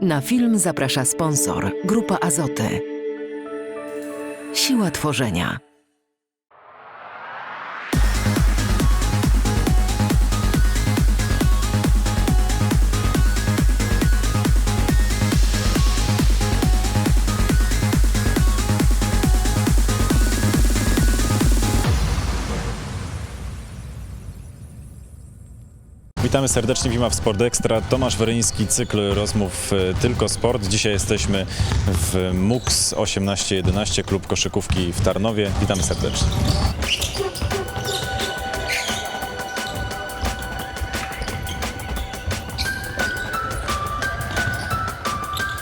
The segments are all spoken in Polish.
Na film zaprasza sponsor Grupa Azoty. Siła tworzenia. Witamy serdecznie w w Sport Extra. Tomasz Weryński, cykl rozmów e, Tylko Sport. Dzisiaj jesteśmy w MUX 1811, klub koszykówki w Tarnowie. Witamy serdecznie.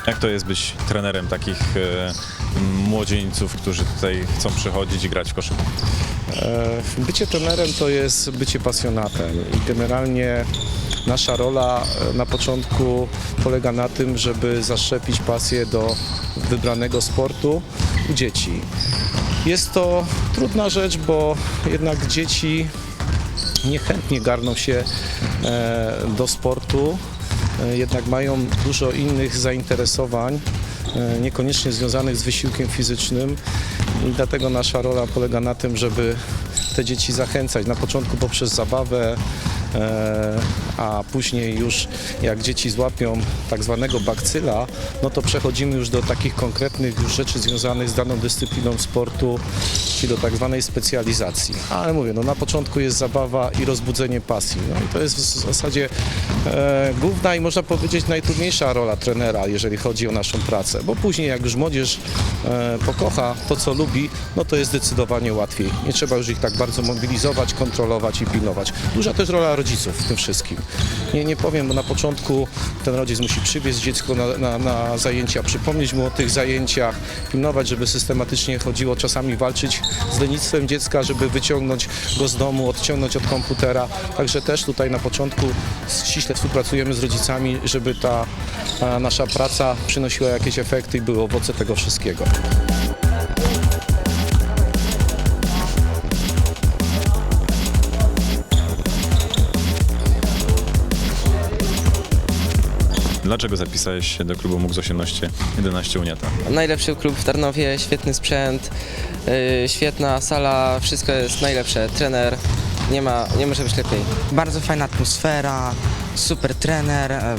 Jak to jest być trenerem takich e, młodzieńców, którzy tutaj chcą przychodzić i grać w koszykówkę? E, Bycie trenerem to jest bycie pasjonatem i generalnie nasza rola e, na początku polega na tym, żeby zaszczepić pasję do wybranego sportu u dzieci. Jest to trudna rzecz, bo jednak dzieci niechętnie garną się e, do sportu, jednak mają dużo innych zainteresowań, niekoniecznie związanych z wysiłkiem fizycznym. I dlatego nasza rola polega na tym, żeby te dzieci zachęcać. Na początku poprzez zabawę, e, a później już jak dzieci złapią tak zwanego bakcyla, no to przechodzimy już do takich konkretnych już rzeczy związanych z daną dyscypliną sportu, czyli do tak zwanej specjalizacji. Ale mówię, no na początku jest zabawa i rozbudzenie pasji. No i to jest w zasadzie e, główna i można powiedzieć najtrudniejsza rola trenera, jeżeli chodzi o naszą pracę, bo później jak już młodzież e, pokocha to, co lubi, no to jest zdecydowanie łatwiej. Nie trzeba już ich tak bardzo mobilizować, kontrolować i pilnować. Duża też rola rodziców w tym wszystkim. Nie, nie powiem, bo na początku ten rodzic musi przywieźć dziecko na, na, na zajęcia, przypomnieć mu o tych zajęciach, pilnować, żeby systematycznie chodziło, czasami walczyć z lenistwem dziecka, żeby wyciągnąć go z domu, odciągnąć od komputera. Także też tutaj na początku ściśle współpracujemy z rodzicami, żeby ta nasza praca przynosiła jakieś efekty i były owoce tego wszystkiego. Dlaczego zapisałeś się do klubu MUX 18 11 Uniata? Najlepszy klub w Tarnowie, świetny sprzęt, yy, świetna sala, wszystko jest najlepsze. Trener, nie ma, nie może być lepiej. Bardzo fajna atmosfera, super trener, e,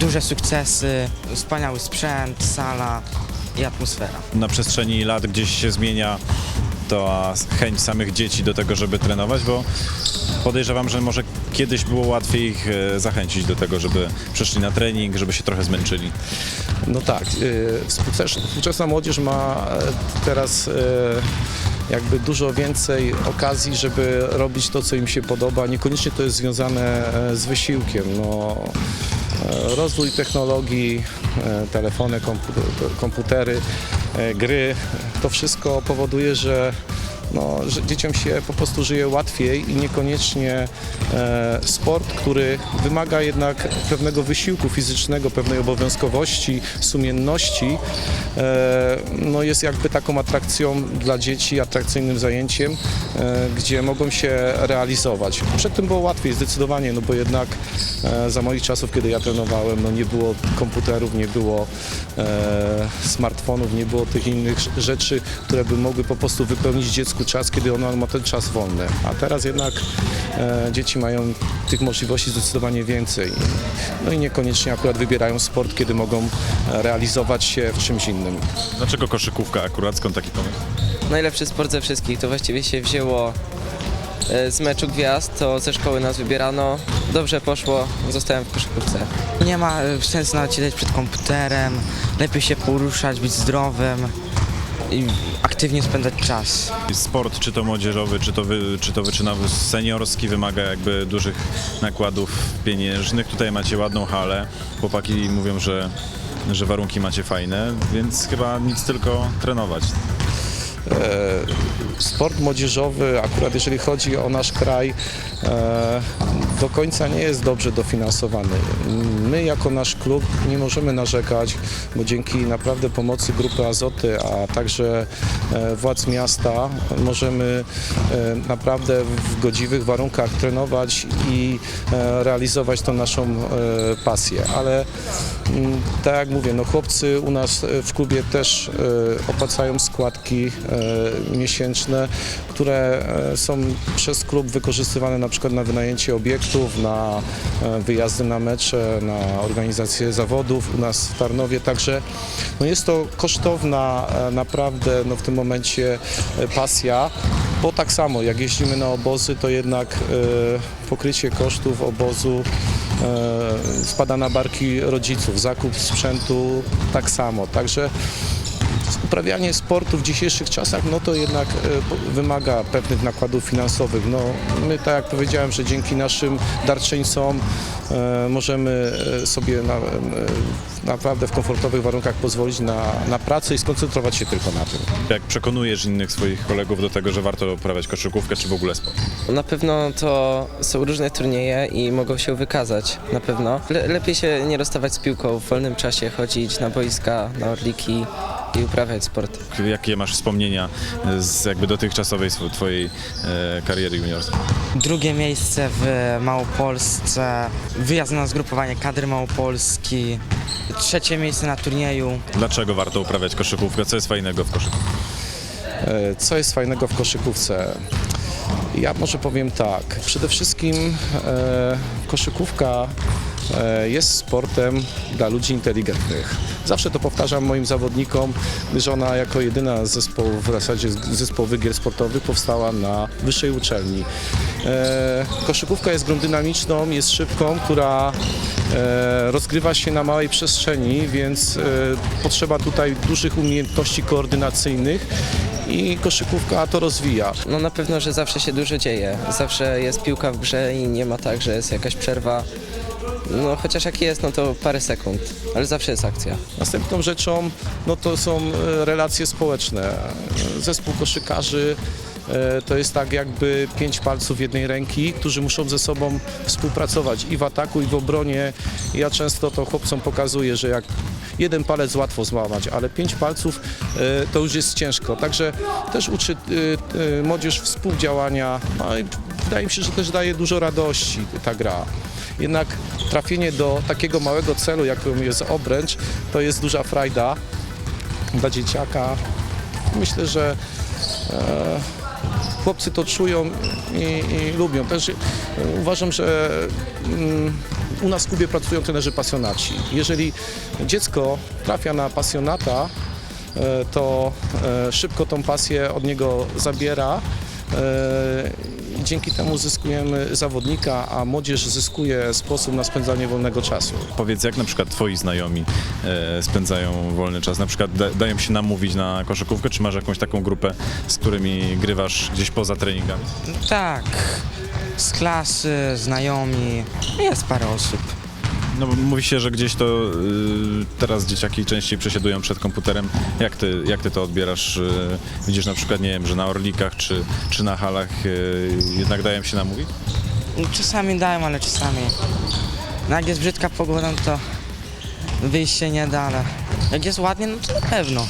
duże sukcesy, wspaniały sprzęt, sala i atmosfera. Na przestrzeni lat gdzieś się zmienia ta chęć samych dzieci do tego, żeby trenować, bo podejrzewam, że może kiedyś było łatwiej ich e, zachęcić do tego, żeby przyszli na trening, żeby się trochę zmęczyli. No tak, współczes- współczesna młodzież ma e, teraz e, jakby dużo więcej okazji, żeby robić to, co im się podoba. Niekoniecznie to jest związane e, z wysiłkiem. No, e, rozwój technologii, e, telefony, kompu- komputery, e, gry, to wszystko powoduje, że no, że dzieciom się po prostu żyje łatwiej i niekoniecznie e, sport, który wymaga jednak pewnego wysiłku fizycznego, pewnej obowiązkowości, sumienności, e, no jest jakby taką atrakcją dla dzieci, atrakcyjnym zajęciem, e, gdzie mogą się realizować. Przed tym było łatwiej zdecydowanie, no bo jednak e, za moich czasów, kiedy ja trenowałem, no nie było komputerów, nie było e, smartfonów, nie było tych innych rzeczy, które by mogły po prostu wypełnić dziecku czas, kiedy ono ma ten czas wolny. A teraz jednak e, dzieci mają tych możliwości zdecydowanie więcej. No i niekoniecznie akurat wybierają sport, kiedy mogą e, realizować się w czymś innym. Dlaczego koszykówka akurat? Skąd taki pomysł? Najlepszy sport ze wszystkich, to właściwie się wzięło e, z meczu gwiazd, to ze szkoły nas wybierano, dobrze poszło, zostałem w koszykówce. Nie ma e, sensu nawet siedzieć przed komputerem, lepiej się poruszać, być zdrowym aktywnie spędzać czas. Sport, czy to młodzieżowy, czy to, wy, czy to wyczynowy, seniorski, wymaga jakby dużych nakładów pieniężnych. Tutaj macie ładną halę. Chłopaki mówią, że, że warunki macie fajne, więc chyba nic tylko trenować. E, sport młodzieżowy, akurat jeżeli chodzi o nasz kraj, e, do końca nie jest dobrze dofinansowany. My jako nasz klub nie możemy narzekać, bo dzięki naprawdę pomocy Grupy Azoty, a także e, władz miasta możemy e, naprawdę w godziwych warunkach trenować i realizować tą naszą pasję. Ale mm, tak jak mówię, no chłopcy u nas w klubie też opłacają składki e, które e, są przez klub wykorzystywane na przykład na wynajęcie obiektów, na e, wyjazdy na mecze, na organizację zawodów u nas w Tarnowie. Także no jest to kosztowna e, naprawdę no w tym momencie pasja, bo tak samo jak jeździmy na obozy, to jednak pokrycie kosztów obozu spada na barki rodziców, zakup sprzętu tak samo. Także uprawianie sportu w dzisiejszych czasach, no to jednak e, wymaga pewnych nakładów finansowych. No, my, tak jak powiedziałem, że dzięki naszym darczyńcom e, możemy e, sobie na, naprawdę w komfortowych warunkach pozwolić na, na pracę i skoncentrować się tylko na tym. Jak przekonujesz innych swoich kolegów do tego, że warto uprawiać koszykówkę, czy w ogóle sport? Na pewno to są różne turnieje i mogą się wykazać, na pewno. Le lepiej się nie rozstawać z piłką w wolnym czasie, chodzić na boiska, na orliki i uprawiać sport. Jakie masz wspomnienia z jakby dotychczasowej twojej e, kariery juniorskiej? Drugie miejsce w Małopolsce, wyjazd na zgrupowanie kadry Małopolski, trzecie miejsce na turnieju. Dlaczego warto uprawiać koszykówkę? Co jest fajnego w koszykówce? E, Co jest fajnego w koszykówce? Ja może powiem tak. Przede wszystkim e, koszykówka jest sportem dla ludzi inteligentnych. Zawsze to powtarzam moim zawodnikom, gdyż ona jako jedyna z zespołów, w zasadzie zespołowych gier sportowych powstała na wyższej uczelni. E, koszykówka jest grą dynamiczną, jest szybką, która e, rozgrywa się na małej przestrzeni, więc e, potrzeba tutaj dużych umiejętności koordynacyjnych i koszykówka to rozwija. No na pewno, że zawsze się dużo dzieje. Zawsze jest piłka w grze i nie ma tak, że jest jakaś przerwa. No chociaż jak jest, no to parę sekund, ale zawsze jest akcja. Następną rzeczą no to są e, relacje społeczne. Zespół koszykarzy e, to jest tak jakby pięć palców jednej ręki, którzy muszą ze sobą współpracować i w ataku, i w obronie. Ja często to chłopcom pokazuję, że jak jeden palec łatwo złamać, ale pięć palców e, to już jest ciężko. Także też uczy młodzież współdziałania, no i wydaje mi się, że też daje dużo radości ta gra. Jednak trafienie do takiego małego celu, jakim jest obręcz, to jest duża frajda dla dzieciaka. Myślę, że e, chłopcy to czują i, i lubią. Też e, uważam, że mm, u nas w klubie pracują trenerzy pasjonaci. Jeżeli dziecko trafia na pasjonata, e, to e, szybko tą pasję od niego zabiera. e, Dzięki temu zyskujemy zawodnika, a młodzież zyskuje sposób na spędzanie wolnego czasu. Powiedz, jak na przykład twoi znajomi e, spędzają wolny czas? Na przykład da, dają się namówić na koszykówkę, czy masz jakąś taką grupę, z którymi grywasz gdzieś poza treningami? Tak, z klasy, znajomi, jest parę osób. No mówi się, że gdzieś to y, teraz dzieciaki częściej przesiadują przed komputerem. Jak ty, jak ty to odbierasz? Y, widzisz na przykład, nie wiem, że na Orlikach czy, czy na halach y, jednak dają się namówić? Czasami dają, ale czasami. No jak jest brzydka pogoda, no to wyjść się nie da, ale jak jest ładnie, no to na pewno.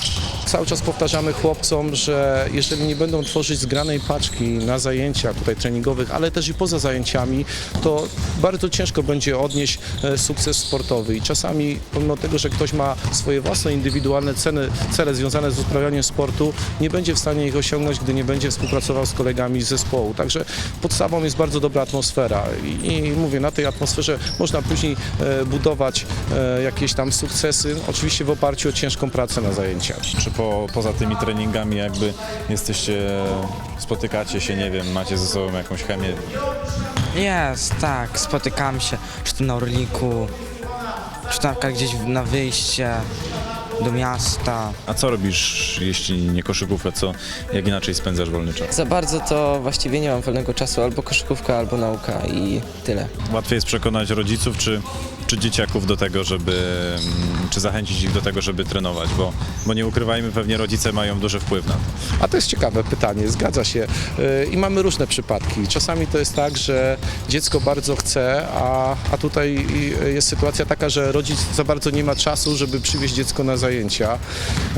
Cały czas powtarzamy chłopcom, że jeżeli nie będą tworzyć zgranej paczki na zajęciach tutaj treningowych, ale też i poza zajęciami, to bardzo ciężko będzie odnieść e, sukces sportowy. I czasami, pomimo tego, że ktoś ma swoje własne indywidualne ceny, cele związane z uprawianiem sportu, nie będzie w stanie ich osiągnąć, gdy nie będzie współpracował z kolegami z zespołu. Także podstawą jest bardzo dobra atmosfera. I, i mówię, na tej atmosferze można później e, budować e, jakieś tam sukcesy, oczywiście w oparciu o ciężką pracę na zajęciach. Po, poza tymi treningami jakby jesteście, spotykacie się, nie wiem, macie ze sobą jakąś chemię? Jest, tak, spotykam się, czy to na Orliku, czy to na przykład gdzieś na wyjście do miasta. A co robisz, jeśli nie koszykówka, co, jak inaczej spędzasz wolny czas? Za bardzo to właściwie nie mam wolnego czasu, albo koszykówka, albo nauka i tyle. Łatwiej jest przekonać rodziców, czy czy dzieciaków do tego, żeby, mm, czy zachęcić ich do tego, żeby trenować, bo, bo nie ukrywajmy, pewnie rodzice mają duży wpływ na to. A to jest ciekawe pytanie, zgadza się. Yy, I mamy różne przypadki. Czasami to jest tak, że dziecko bardzo chce, a, a tutaj jest sytuacja taka, że rodzic za bardzo nie ma czasu, żeby przywieźć dziecko na zajęcia.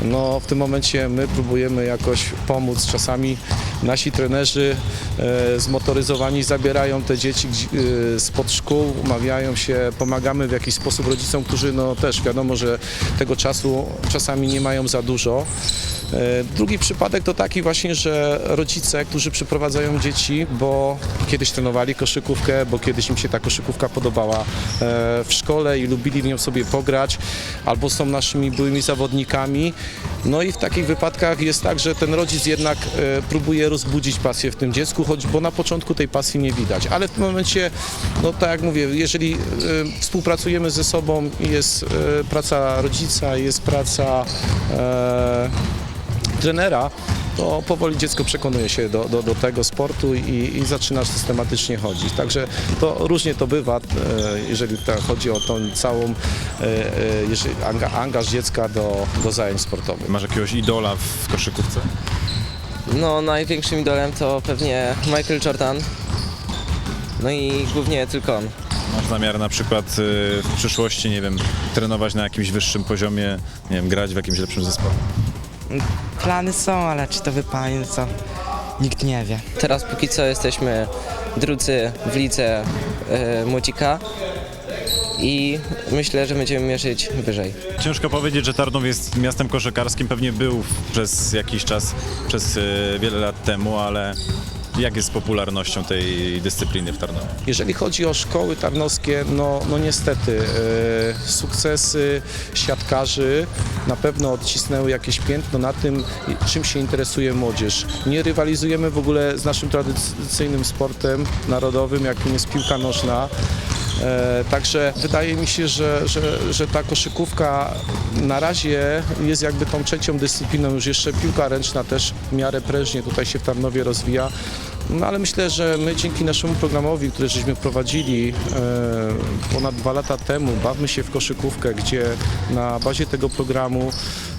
No w tym momencie my próbujemy jakoś pomóc. Czasami nasi trenerzy e, zmotoryzowani zabierają te dzieci spod szkół, umawiają się, pomagamy w jakiś sposób rodzicom, którzy no też wiadomo, że tego czasu czasami nie mają za dużo. E, Drugi przypadek to taki właśnie, że rodzice, którzy przyprowadzają dzieci, bo kiedyś trenowali koszykówkę, bo kiedyś im się ta koszykówka podobała e, w szkole i lubili w nią sobie pograć, albo są naszymi byłymi zawodnikami. No i w takich wypadkach jest tak, że ten rodzic jednak e, próbuje rozbudzić pasję w tym dziecku, choć bo na początku tej pasji nie widać. Ale w tym momencie, no tak jak mówię, jeżeli e, współpracujemy ze sobą jest e, praca rodzica, jest praca e, trenera, to powoli dziecko przekonuje się do, do, do tego sportu i, i zaczyna systematycznie chodzić. Także to różnie to bywa, e, jeżeli chodzi o tą całą e, e, angaż dziecka do, do zajęć sportowych. Masz jakiegoś idola w koszykówce? No, największym idolem to pewnie Michael Jordan. No i głównie tylko on. Masz zamiar na przykład y, w przyszłości, nie wiem, trenować na jakimś wyższym poziomie, nie wiem, grać w jakimś lepszym zespole? Plany są, ale czy to wypali, co nikt nie wie. Teraz póki co jesteśmy drudzy w lidze e, Młodzika i myślę, że będziemy mierzyć wyżej. Ciężko powiedzieć, że Tarnów jest miastem koszykarskim, pewnie był przez jakiś czas, przez y, wiele lat temu, ale jak jest z popularnością tej dyscypliny w Tarnowie? Jeżeli chodzi o szkoły tarnowskie, no, no niestety e, sukcesy siatkarzy na pewno odcisnęły jakieś piętno na tym, czym się interesuje młodzież. Nie rywalizujemy w ogóle z naszym tradycyjnym sportem narodowym, jakim jest piłka nożna. E, Także wydaje mi się, że, że, że ta koszykówka na razie jest jakby tą trzecią dyscypliną. Już jeszcze piłka ręczna też w miarę prężnie tutaj się w Tarnowie rozwija. No ale myślę, że my dzięki naszemu programowi, który żeśmy wprowadzili e, ponad dwa lata temu, Bawmy się w koszykówkę, gdzie na bazie tego programu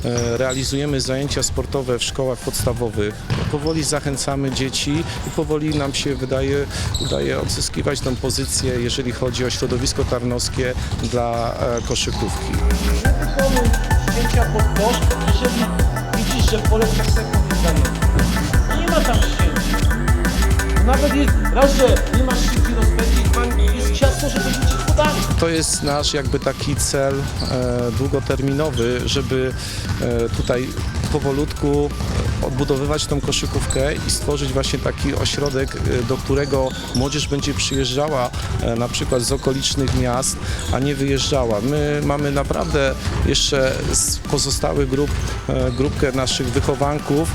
e, realizujemy zajęcia sportowe w szkołach podstawowych. Powoli zachęcamy dzieci i powoli nam się wydaje, udaje odzyskiwać tę pozycję, jeżeli chodzi o środowisko tarnowskie dla e, koszykówki. zdjęcia pod kosz, jeżeli widzisz, że jest zajęte. No nie ma tam. Nawet jest, raz, że nie masz szybki rozpędzić, jest ciasno, żeby rzucić. To jest nasz jakby taki cel e, długoterminowy, żeby e, tutaj powolutku odbudowywać tą koszykówkę i stworzyć właśnie taki ośrodek, e, do którego młodzież będzie przyjeżdżała na przykład z okolicznych miast, a nie wyjeżdżała. My mamy naprawdę jeszcze z pozostałych grup, grupkę naszych wychowanków,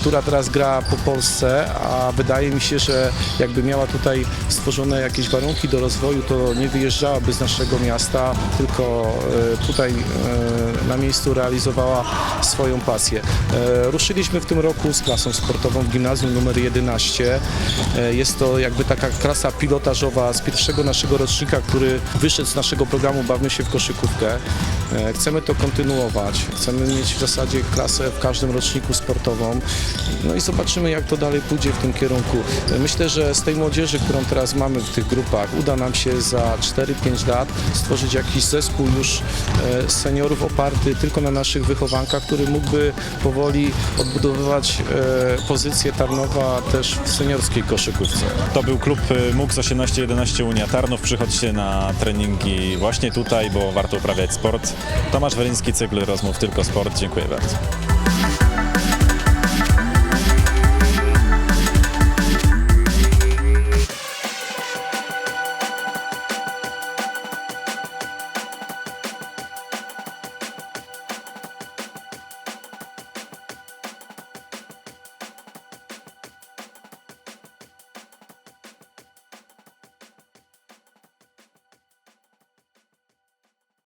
która teraz gra po Polsce, a wydaje mi się, że jakby miała tutaj stworzone jakieś warunki do rozwoju, to nie wyjeżdżałaby z naszego miasta, tylko e, tutaj e, na miejscu realizowała swoją pasję. E, Ruszyliśmy w tym roku z klasą sportową w gimnazjum numer 11. E, Jest to jakby taka klasa pilotażowa z pierwszego naszego rocznika, który wyszedł z naszego programu Bawmy się w koszykówkę. Chcemy to kontynuować. Chcemy mieć w zasadzie klasę w każdym roczniku sportową. No i zobaczymy, jak to dalej pójdzie w tym kierunku. Myślę, że z tej młodzieży, którą teraz mamy w tych grupach, uda nam się za 4-5 lat stworzyć jakiś zespół już e, seniorów oparty tylko na naszych wychowankach, który mógłby powoli odbudowywać e, pozycję Tarnowa też w seniorskiej koszykówce. To był klub y, MUX 1811 Unia Tarnów. Przychodźcie na treningi właśnie tutaj, bo warto uprawiać sport. Tomasz Weryński, cykl rozmów Tylko Sport. Dziękuję bardzo.